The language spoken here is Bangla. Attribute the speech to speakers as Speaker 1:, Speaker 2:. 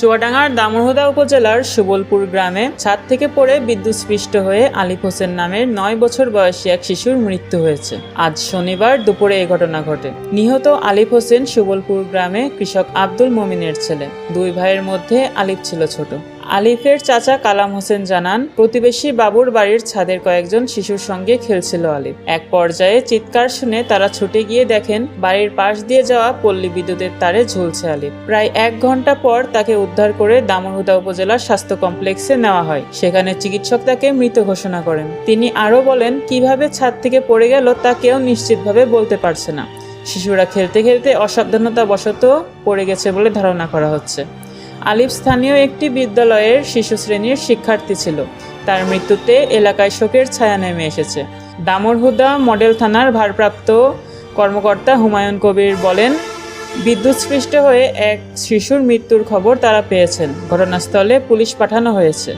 Speaker 1: চুয়াডাঙ্গার দামরহদা উপজেলার সুবলপুর গ্রামে ছাদ থেকে পড়ে বিদ্যুৎস্পৃষ্ট হয়ে আলিফ হোসেন নামের নয় বছর বয়সী এক শিশুর মৃত্যু হয়েছে। আজ শনিবার দুপুরে এই ঘটনা ঘটে। নিহত আলিফ হোসেন সুবলপুর গ্রামে কৃষক আব্দুল মমিনের ছেলে। দুই ভাইয়ের মধ্যে আলিফ ছিল ছোট। আলিফের চাচা কালাম হোসেন জানান, প্রতিবেশী বাবুর বাড়ির ছাদের কয়েকজন শিশুর সঙ্গে খেলছিল আলিফ। এক পর্যায়ে চিৎকার শুনে তারা ছুটে গিয়ে দেখেন, বাড়ির পাশ দিয়ে যাওয়া পল্লী বিদ্যুতের তারে ঝুলছে আলিফ। প্রায় এক ঘণ্টা পর তাকে উদ্ধার করে দামনহুদা উপজেলার স্বাস্থ্য কমপ্লেক্সে নেওয়া হয়। সেখানে চিকিৎসক তাকে মৃত ঘোষণা করেন। তিনি আরও বলেন, কীভাবে ছাদ থেকে পড়ে গেল তা কেউ নিশ্চিতভাবে বলতে পারছে না। শিশুরা খেলতে খেলতে অসাবধানতা বশত পড়ে গেছে বলে ধারণা করা হচ্ছে। আলিফ স্থানীয় একটি বিদ্যালয়ের শিশু শ্রেণির শিক্ষার্থী ছিল। তার মৃত্যুতে এলাকায় শোকের ছায়া নেমে এসেছে। দামরহুদা মডেল থানার ভারপ্রাপ্ত কর্মকর্তা হুমায়ুন কবির বলেন, বিদ্যুৎস্পৃষ্ট হয়ে এক শিশুর মৃত্যুর খবর তারা পেয়েছেন। ঘটনাস্থলে পুলিশ পাঠানো হয়েছে।